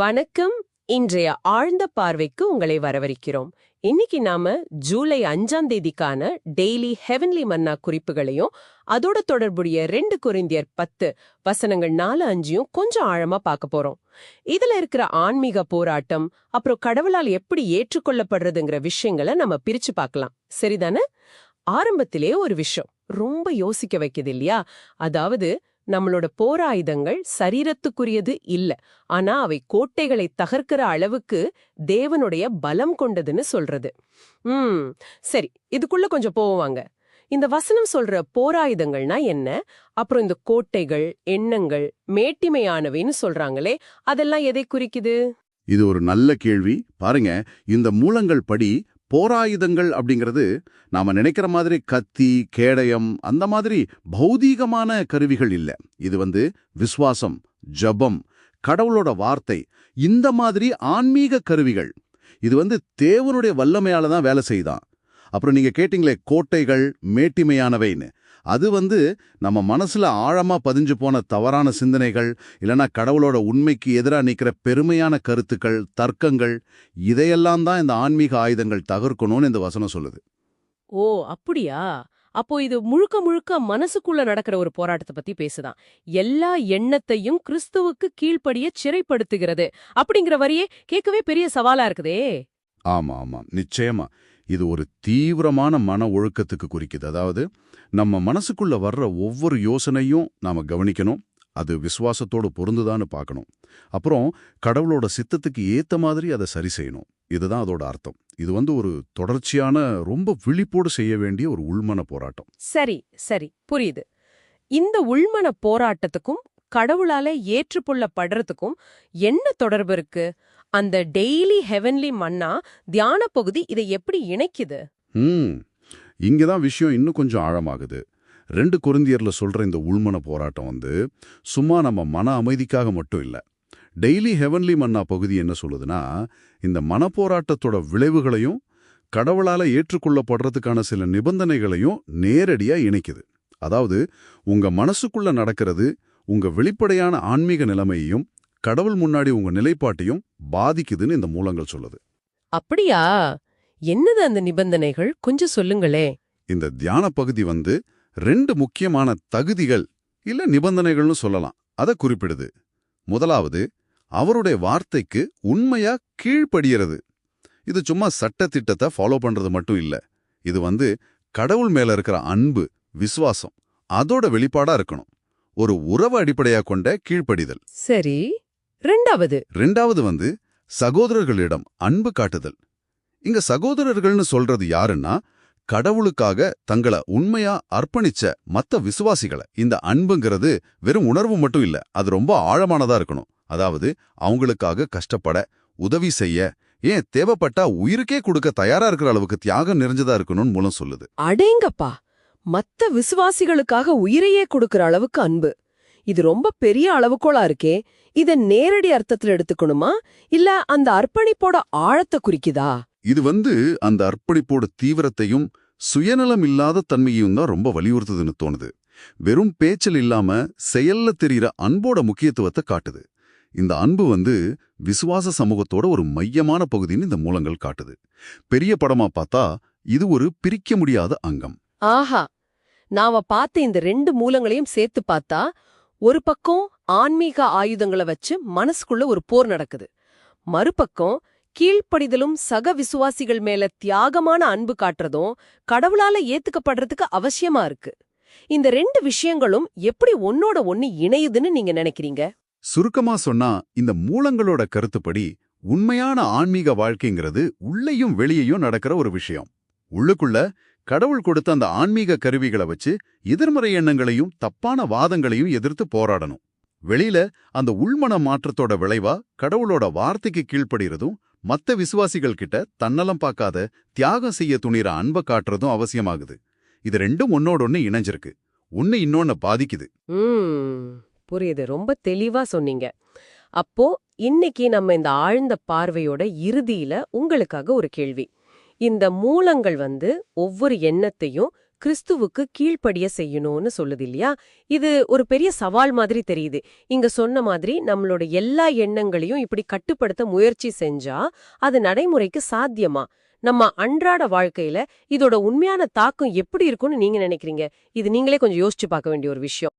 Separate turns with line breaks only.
வணக்கம். இன்றைய ஆழ்ந்த பார்வைக்கு உங்களை வரவேற்கிறோம் இன்னைக்கு நாம ஜூலை அஞ்சாம் தேதிக்கான டெய்லி ஹெவன்லி மன்னா குறிப்புகளையும் அதோட தொடர்புடைய ரெண்டு குறிந்தியர் பத்து வசனங்கள் நாலு அஞ்சையும் கொஞ்சம் ஆழமா பார்க்க போறோம். இதுல இருக்கிற ஆன்மீக போராட்டம் அப்புறம் கடவுளால் எப்படி ஏற்றுக்கொள்ளப்படுறதுங்கிற விஷயங்களை நம்ம பிரிச்சு பார்க்கலாம். சரிதானே? ஆரம்பத்திலே ஒரு விஷயம் ரொம்ப யோசிக்க வைக்குது இல்லையா? அதாவது நம்மளோட போராயுதங்கள் சரீரத்துக்குரியது இல்ல. ஆனா அவை கோட்டைகளை தகர்க்கிற அளவுக்கு தேவனுடைய பலம் கொண்டதுன்னு சொல்றது. ம் சரி இதுக்குள்ள கொஞ்சம் போவாங்க இந்த வசனம் சொல்ற போராயுதங்கள்னா என்ன? அப்புறம் இந்த கோட்டைகள் எண்ணங்கள் மேட்டிமையானவைன்னு சொல்றாங்களே அதெல்லாம் எதை குறிக்குது?
இது ஒரு நல்ல கேள்வி. பாருங்க இந்த மூலங்கள் படி போராயுதங்கள் அப்படிங்கிறது நாம நினைக்கிற மாதிரி கத்தி கேடயம் அந்த மாதிரி பௌதீகமான கருவிகள் இல்ல. இது வந்து விசுவாசம் ஜபம் கடவுளோட வார்த்தை இந்த மாதிரி ஆன்மீக கருவிகள். இது வந்து தேவனுடைய வல்லமையால தான் வேலை செய்தான். அப்புறம் நீங்க கேட்டீங்களே கோட்டைகள் மேட்டிமையானவைன்னு. அது வந்து நம்ம மனசுல ஆழமா பதிஞ்சு போன தவறான சிந்தனைகள் இல்லனா கடவுளோட உண்மைக்கு எதிரா நிக்கிற பெருமையான கருத்துக்கள் தர்க்கங்கள் இதையெல்லாம் தான் இந்த ஆன்மீக ஆயுதங்கள் தகர்க்கணும்னு இந்த வசனம் சொல்லுது.
ஓ அப்படியா? அப்போ இது முழுக்க முழுக்க மனசுக்குள்ள நடக்கிற ஒரு போராட்டத்தை பத்தி பேசுதான். எல்லா எண்ணத்தையும் கிறிஸ்துவுக்கு கீழ்ப்படிய சிறைப்படுத்துகிறது. அப்படிங்கிற வரியே கேட்கவே பெரிய சவாலா இருக்குதே.
ஆமா ஆமா. நிச்சயமா. இது ஒரு தீவிரமான மன ஒழுக்கத்துக்கு குறிக்குது. அதாவது நம்ம மனசுக்குள்ள வர்ற ஒவ்வொரு யோசனையும் நாம கவனிக்கணும். அது விசுவாசத்தோடு பொருந்துதான்னு பார்க்கணும். அப்புறம் கடவுளோட சித்தத்துக்கு ஏத்த மாதிரி அதை சரி செய்யணும். இதுதான் அதோட அர்த்தம். இது வந்து ஒரு தொடர்ச்சியான ரொம்ப விழிப்போடு செய்ய வேண்டிய ஒரு உள்மன போராட்டம்.
சரி சரி. புரியுது. இந்த உள்மன போராட்டத்துக்கும் கடவுளால ஏற்றுக்கொள்ளப்படுறதுக்கும் என்ன தொடர்பு இருக்கு? அந்த டெய்லி ஹெவன்லி மன்னா தியான பகுதி இதை எப்படி இணைக்குது?
இங்க இங்கதான் விஷயம் இன்னும் கொஞ்சம் ஆழமாகுது. ரெண்டு குருந்தியர்ல சொல்ற இந்த உள்மன போராட்டம் வந்து சும்மா நம்ம மன அமைதிக்காக மட்டும் இல்ல. டெய்லி ஹெவன்லி மன்னா பகுதி என்ன சொல்லுதுன்னா இந்த மனப்போராட்டத்தோட விளைவுகளையும் கடவுளால ஏற்றுக்கொள்ளப்படுறதுக்கான சில நிபந்தனைகளையும் நேரடியா இணைக்குது. அதாவது உங்க மனசுக்குள்ள நடக்கிறது உங்க வெளிப்படையான ஆன்மீக நிலைமையையும் கடவுள் முன்னாடி உங்க நிலைப்பாட்டையும் பாதிக்குதுன்னு இந்த மூலங்கள் சொல்லுது.
அப்படியா? என்னது அந்த நிபந்தனைகள்? கொஞ்சம் சொல்லுங்களே.
இந்த தியான பகுதி வந்து ரெண்டு முக்கியமான தகுதிகள் இல்ல நிபந்தனைகள்னு சொல்லலாம். அதை குறிப்பிடுது. முதலாவது அவருடைய வார்த்தைக்கு உண்மையா கீழ்ப்படியறது. இது சும்மா சட்டத்திட்டத்தை ஃபாலோ பண்றது மட்டும் இல்ல. இது வந்து கடவுள் மேல இருக்கிற அன்பு விசுவாசம் அதோட வெளிப்பாடா இருக்கணும். ஒரு உறவு அடிப்படையா கொண்ட கீழ்ப்படிதல்.
சரி. ரெண்டாவது.
ரெண்டாவது வந்து சகோதரர்களிடம் அன்பு காட்டுதல். இங்க சகோதரர்கள்னு சொல்றது யாருன்னா கடவுளுக்காக தங்களை உண்மையா அர்ப்பணிச்ச மத்த விசுவாசிகளை. இந்த அன்புங்கிறது வெறும் உணர்வு மட்டும் இல்ல அது ரொம்ப ஆழமானதா இருக்கணும். அதாவது அவங்களுக்காக கஷ்டப்பட உதவி செய்ய ஏன் தேவைப்பட்டா உயிருக்கே கொடுக்க தயாரா இருக்கிற அளவுக்கு தியாகம் நிறைஞ்சதா இருக்கணும்னு மூலம் சொல்லுது.
அடேங்கப்பா! மத்த விசுவாசிகளுக்காக உயிரையே கொடுக்கிற அளவுக்கு அன்பு. இது ரொம்ப பெரிய அளவுகோலா இருக்கே. இத நேரடி அர்த்தத்துல எடுத்துக்கணுமா? இல்ல அந்த அர்ப்பணிப்போட ஆழத்தை குறிக்குதா?
இது வந்து அந்த அர்ப்பணிப்போட தீவிரத்தையும் சுயநலம் இல்லாத தன்மையும் தான் ரொம்ப வலியுறுத்துதுன்னு தோணுது. வெறும் பேச்சல் இல்லாம செயல்ல தெரியற அன்போட முக்கியத்துவத்தை காட்டுது. இந்த அன்பு வந்து விசுவாச சமூகத்தோட ஒரு மையமான பகுதின்னு இந்த மூலங்கள் காட்டுது. பெரிய படமா பார்த்தா இது ஒரு பிரிக்க முடியாத அங்கம்.
ஆஹா! நாம பார்த்த இந்த ரெண்டு மூலங்களையும் சேர்த்து பார்த்தா ஒரு பக்கம் ஆன்மீக ஆயுதங்களை வச்சு மனசுக்குள்ள ஒரு போர் நடக்குது. மறுபக்கம் கீழ்ப்படிதலும் சக விசுவாசிகள் மேல தியாகமான அன்பு காட்டுறதும் கடவுளால ஏத்துக்கப்படுறதுக்கு அவசியமா இருக்கு. இந்த ரெண்டு விஷயங்களும் எப்படி ஒன்னோட ஒன்னு இணையுதுன்னு நீங்க நினைக்கிறீங்க?
சுருக்கமா சொன்னா இந்த மூலங்களோட கருத்துப்படி உண்மையான ஆன்மீக வாழ்க்கைங்கிறது உள்ளேயும் வெளியையும் நடக்கிற ஒரு விஷயம். உள்ளுக்குள்ள கடவுள் கொடுத்த அந்த ஆன்மீக கருவிகளை வச்சு எதிர்மறை எண்ணங்களையும் தப்பான வாதங்களையும் எதிர்த்து போராடணும். வெளியில அந்த உள்மன மாற்றத்தோட விளைவா கடவுளோட வார்த்தைக்கு கீழ்ப்படுகிறதும் மத்த விசுவாசிகள் கிட்ட தன்னலம் பார்க்காத தியாகம் செய்ய துணிற அன்பை காட்டுறதும் அவசியமாகுது. இது ரெண்டும் ஒன்னோட ஒன்னு இணைஞ்சிருக்கு. ஒன்னு இன்னொன்னு பாதிக்குது.
புரியுது. ரொம்ப தெளிவா சொன்னீங்க. அப்போ இன்னைக்கு நம்ம இந்த ஆழ்ந்த பார்வையோட இறுதியில உங்களுக்காக ஒரு கேள்வி. இந்த மூலங்கள் வந்து ஒவ்வொரு எண்ணத்தையும் கிறிஸ்துவுக்கு கீழ்ப்படிய செய்யணும்னு சொல்லுது இல்லையா? இது ஒரு பெரிய சவால் மாதிரி தெரியுது. இங்க சொன்ன மாதிரி நம்மளோட எல்லா எண்ணங்களையும் இப்படி கட்டுப்படுத்த முயற்சி செஞ்சா அது நடைமுறைக்கு சாத்தியமா? நம்ம அன்றாட வாழ்க்கையில இதோட உண்மையான தாக்கம் எப்படி இருக்கும்னு நீங்க நினைக்கிறீங்க? இது நீங்களே கொஞ்சம் யோசிச்சு பார்க்க வேண்டிய ஒரு விஷயம்.